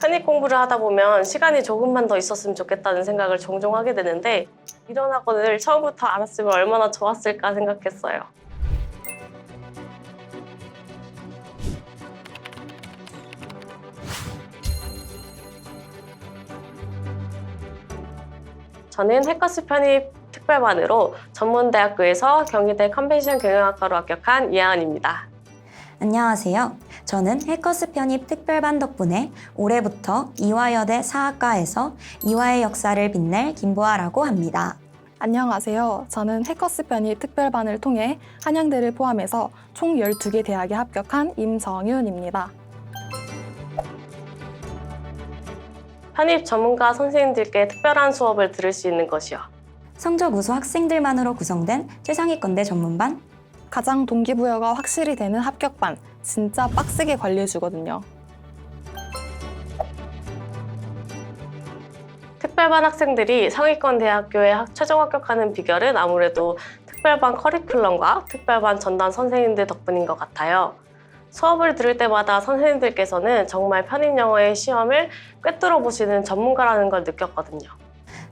편입 공부를 하다 보면 시간이 조금만 더 있었으면 좋겠다는 생각을 종종 하게 되는데 이런 학원을 처음부터 알았으면 얼마나 좋았을까 생각했어요. 저는 해커스 편입 특별반으로 전문대학교에서 경희대 컨벤션 경영학과로 합격한 이하은입니다. 안녕하세요. 저는 해커스 편입 특별반 덕분에 올해부터 이화여대 사학과에서 이화의 역사를 빛낼 김보아라고 합니다. 안녕하세요. 저는 해커스 편입 특별반을 통해 한양대를 포함해서 총 12개 대학에 합격한 임정윤입니다. 편입 전문가 선생님들께 특별한 수업을 들을 수 있는 것이요. 성적 우수 학생들만으로 구성된 최상위권대 전문반, 가장 동기부여가 확실히 되는 합격반, 진짜 빡세게 관리해주거든요. 특별반 학생들이 상위권 대학교에 학- 최종 합격하는 비결은 아무래도 특별반 커리큘럼과 특별반 전담 선생님들 덕분인 것 같아요. 수업을 들을 때마다 선생님들께서는 정말 편입 영어의 시험을 꿰뚫어 보시는 전문가라는 걸 느꼈거든요.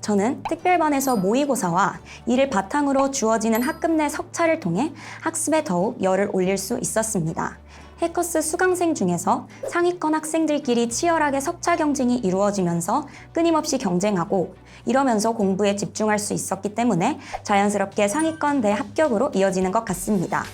저는 특별반에서 모의고사와 이를 바탕으로 주어지는 학급 내 석차를 통해 학습에 더욱 열을 올릴 수 있었습니다. 해커스 수강생 중에서 상위권 학생들끼리 치열하게 석차 경쟁이 이루어지면서 끊임없이 경쟁하고 이러면서 공부에 집중할 수 있었기 때문에 자연스럽게 상위권 대 합격으로 이어지는 것 같습니다.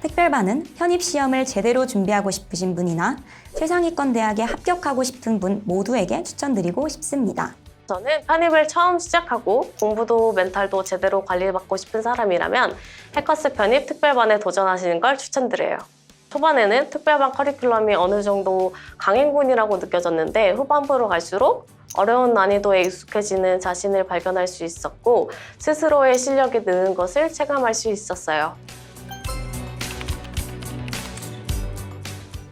특별반은 편입 시험을 제대로 준비하고 싶으신 분이나 최상위권 대학에 합격하고 싶은 분 모두에게 추천드리고 싶습니다. 저는 편입을 처음 시작하고 공부도 멘탈도 제대로 관리받고 싶은 사람이라면 해커스 편입 특별반에 도전하시는 걸 추천드려요. 초반에는 특별반 커리큘럼이 어느 정도 강행군이라고 느껴졌는데 후반부로 갈수록 어려운 난이도에 익숙해지는 자신을 발견할 수 있었고 스스로의 실력이 느는 것을 체감할 수 있었어요.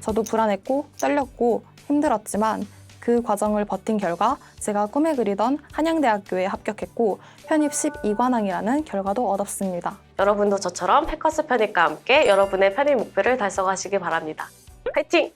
저도 불안했고 떨렸고 힘들었지만 그 과정을 버틴 결과 제가 꿈에 그리던 한양대학교에 합격했고 편입 12관왕이라는 결과도 얻었습니다. 여러분도 저처럼 해커스 편입과 함께 여러분의 편입 목표를 달성하시기 바랍니다. 화이팅!